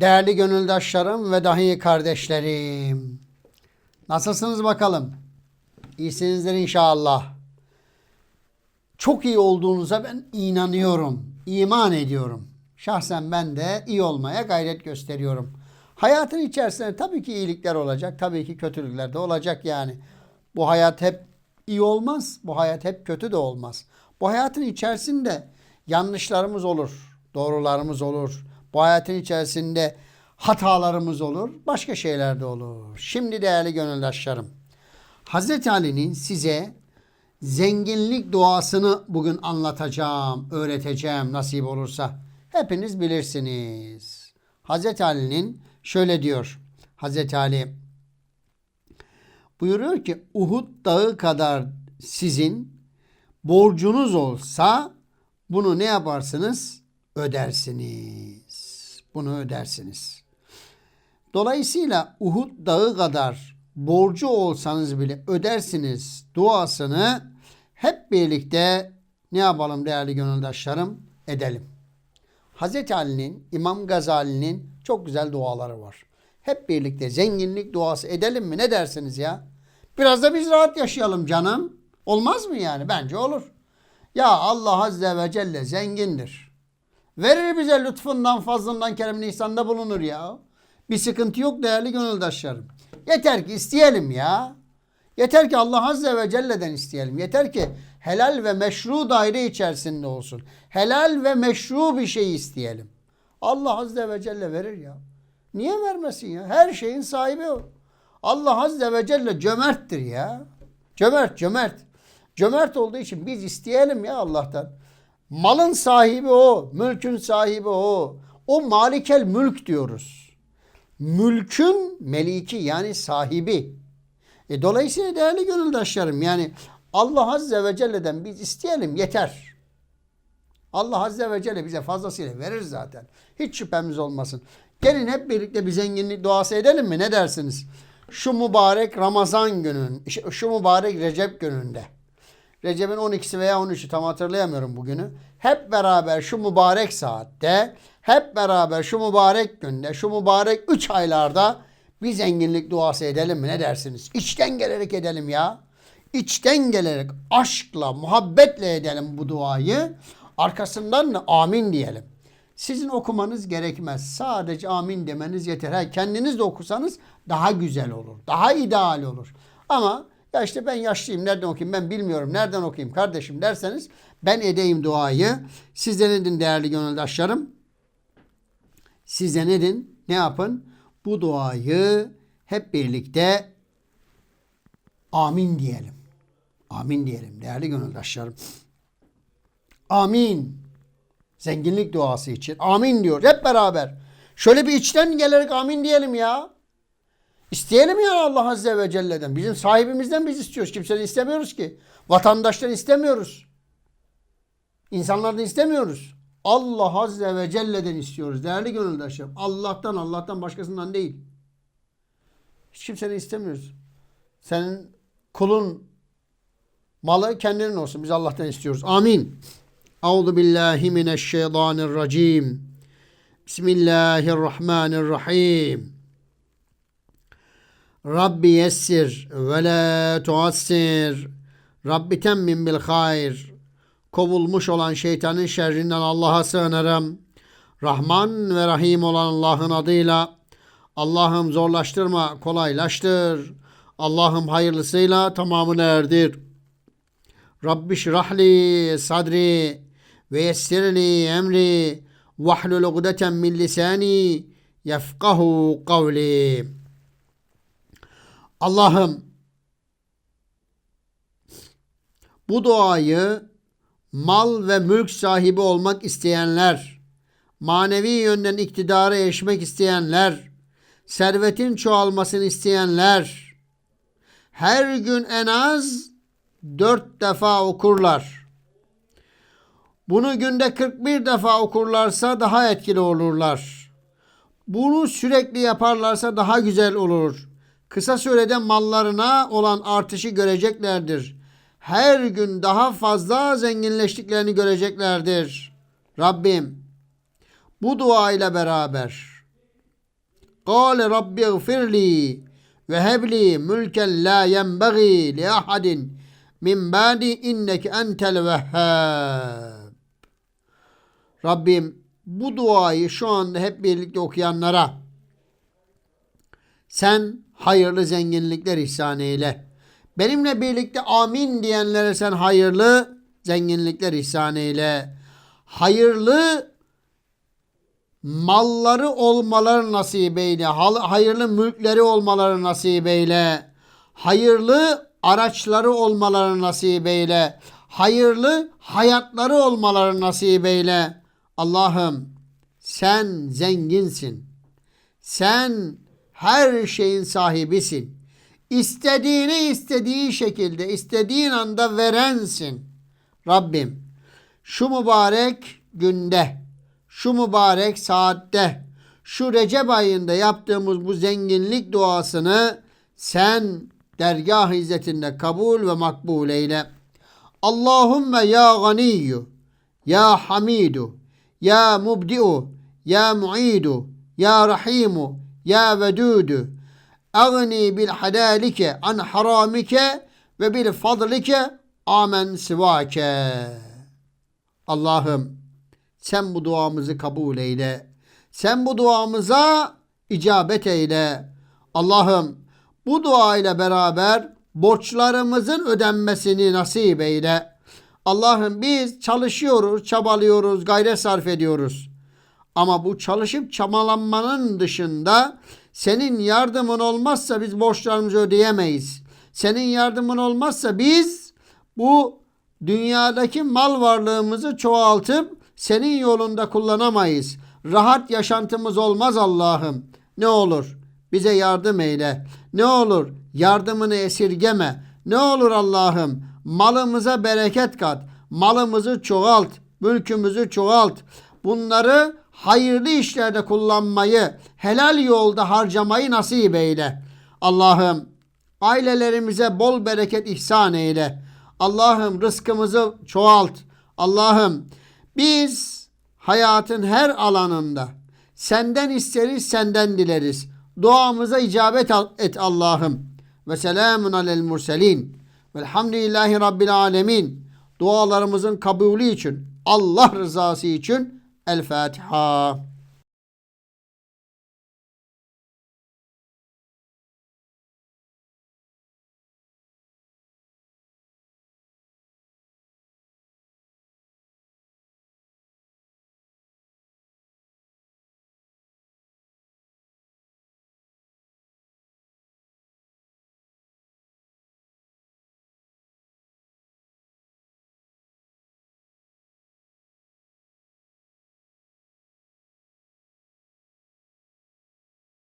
Değerli gönüldaşlarım ve dahi kardeşlerim. Nasılsınız bakalım? İyisinizdir inşallah. Çok iyi olduğunuza ben inanıyorum. iman ediyorum. Şahsen ben de iyi olmaya gayret gösteriyorum. Hayatın içerisinde tabii ki iyilikler olacak. Tabii ki kötülükler de olacak yani. Bu hayat hep iyi olmaz. Bu hayat hep kötü de olmaz. Bu hayatın içerisinde yanlışlarımız olur. Doğrularımız olur. Bu hayatın içerisinde hatalarımız olur. Başka şeyler de olur. Şimdi değerli gönüldaşlarım. Hazreti Ali'nin size zenginlik duasını bugün anlatacağım, öğreteceğim nasip olursa. Hepiniz bilirsiniz. Hazreti Ali'nin şöyle diyor. Hazreti Ali buyuruyor ki Uhud dağı kadar sizin borcunuz olsa bunu ne yaparsınız? Ödersiniz. Bunu ödersiniz. Dolayısıyla Uhud dağı kadar borcu olsanız bile ödersiniz duasını hep birlikte ne yapalım değerli gönüldaşlarım? Edelim. Hazreti Ali'nin, İmam Gazali'nin çok güzel duaları var. Hep birlikte zenginlik duası edelim mi? Ne dersiniz ya? Biraz da biz rahat yaşayalım canım. Olmaz mı yani? Bence olur. Ya Allah Azze ve Celle zengindir. Verir bize lütfundan, fazlından, keremini ihsanda bulunur ya. Bir sıkıntı yok değerli gönüldaşlarım. Yeter ki isteyelim ya. Yeter ki Allah Azze ve Celle'den isteyelim. Yeter ki helal ve meşru daire içerisinde olsun. Helal ve meşru bir şey isteyelim. Allah Azze ve Celle verir ya. Niye vermesin ya? Her şeyin sahibi o. Allah Azze ve Celle cömerttir ya. Cömert, cömert. Cömert olduğu için biz isteyelim ya Allah'tan. Malın sahibi o, mülkün sahibi o. O malikel mülk diyoruz. Mülkün meliki yani sahibi. E, dolayısıyla değerli gönüldaşlarım yani Allah Azze ve Celle'den biz isteyelim yeter. Allah Azze ve Celle bize fazlasıyla verir zaten. Hiç şüphemiz olmasın. Gelin hep birlikte bir zenginlik duası edelim mi? Ne dersiniz? Şu mübarek Ramazan günün, şu mübarek Recep gününde. Recep'in 12'si veya 13'ü tam hatırlayamıyorum bugünü. Hep beraber şu mübarek saatte, hep beraber şu mübarek günde, şu mübarek 3 aylarda bir zenginlik duası edelim mi? Ne dersiniz? İçten gelerek edelim ya. İçten gelerek, aşkla, muhabbetle edelim bu duayı. Arkasından da amin diyelim. Sizin okumanız gerekmez. Sadece amin demeniz yeter. Kendiniz de okusanız daha güzel olur. Daha ideal olur. Ama ya işte ben yaşlıyım nereden okuyayım ben bilmiyorum nereden okuyayım kardeşim derseniz ben edeyim duayı. Siz de nedin değerli gönüldaşlarım? Siz de nedin? Ne yapın? Bu duayı hep birlikte amin diyelim. Amin diyelim değerli gönüldaşlarım. Amin. Zenginlik duası için. Amin diyor. Hep beraber. Şöyle bir içten gelerek amin diyelim ya. İsteyelim ya Allah Azze ve Celle'den. Bizim sahibimizden biz istiyoruz. Kimseden istemiyoruz ki. Vatandaştan istemiyoruz. İnsanlardan istemiyoruz. Allah Azze ve Celle'den istiyoruz. Değerli gönüldaşlarım. Allah'tan Allah'tan başkasından değil. Hiç kimseden istemiyoruz. Senin kulun malı kendinin olsun. Biz Allah'tan istiyoruz. Amin. Euzu billahi mineşşeytanirracim. Bismillahirrahmanirrahim. Rabbi yessir ve la tuassir. Rabbi temmin bil hayr. Kovulmuş olan şeytanın şerrinden Allah'a sığınırım. Rahman ve Rahim olan Allah'ın adıyla. Allah'ım zorlaştırma, kolaylaştır. Allah'ım hayırlısıyla tamamını erdir. Rabbi şrahli sadri ve yessirli emri vahlul ugdeten min lisani yefkahu kavli. Allah'ım bu duayı mal ve mülk sahibi olmak isteyenler, manevi yönden iktidara erişmek isteyenler, servetin çoğalmasını isteyenler her gün en az dört defa okurlar. Bunu günde 41 defa okurlarsa daha etkili olurlar. Bunu sürekli yaparlarsa daha güzel olur. Kısa sürede mallarına olan artışı göreceklerdir. Her gün daha fazla zenginleştiklerini göreceklerdir. Rabbim bu dua ile beraber Kâle Rabbi gfirli ve hebli mülken la yenbagî li ahadin min ba'di inneke entel vehhab. Rabbim bu duayı şu anda hep birlikte okuyanlara sen hayırlı zenginlikler ihsan eyle. Benimle birlikte amin diyenlere sen hayırlı zenginlikler ihsan eyle. Hayırlı malları olmaları nasip eyle. Hayırlı mülkleri olmaları nasip eyle. Hayırlı araçları olmaları nasip eyle. Hayırlı hayatları olmaları nasip eyle. Allah'ım sen zenginsin. Sen her şeyin sahibisin. İstediğini istediği şekilde, istediğin anda verensin. Rabbim şu mübarek günde, şu mübarek saatte, şu Recep ayında yaptığımız bu zenginlik duasını sen dergah izzetinde kabul ve makbul eyle. Allahümme ya ganiyyu, ya hamidu, ya mubdi'u, ya mu'idu, ya rahimu, ya vedudu. Agni bil halalike an haramike ve bil fadlike amen sivake. Allah'ım sen bu duamızı kabul eyle. Sen bu duamıza icabet eyle. Allah'ım bu dua ile beraber borçlarımızın ödenmesini nasip eyle. Allah'ım biz çalışıyoruz, çabalıyoruz, gayret sarf ediyoruz. Ama bu çalışıp çabalanmanın dışında senin yardımın olmazsa biz borçlarımızı ödeyemeyiz. Senin yardımın olmazsa biz bu dünyadaki mal varlığımızı çoğaltıp senin yolunda kullanamayız. Rahat yaşantımız olmaz Allah'ım. Ne olur bize yardım eyle. Ne olur yardımını esirgeme. Ne olur Allah'ım malımıza bereket kat. Malımızı çoğalt. Mülkümüzü çoğalt. Bunları hayırlı işlerde kullanmayı, helal yolda harcamayı nasip eyle. Allah'ım ailelerimize bol bereket ihsan eyle. Allah'ım rızkımızı çoğalt. Allah'ım biz hayatın her alanında senden isteriz, senden dileriz. Duamıza icabet et Allah'ım. Ve selamun alel murselin. Velhamdülillahi Rabbil alemin. Dualarımızın kabulü için, Allah rızası için الفاتحة.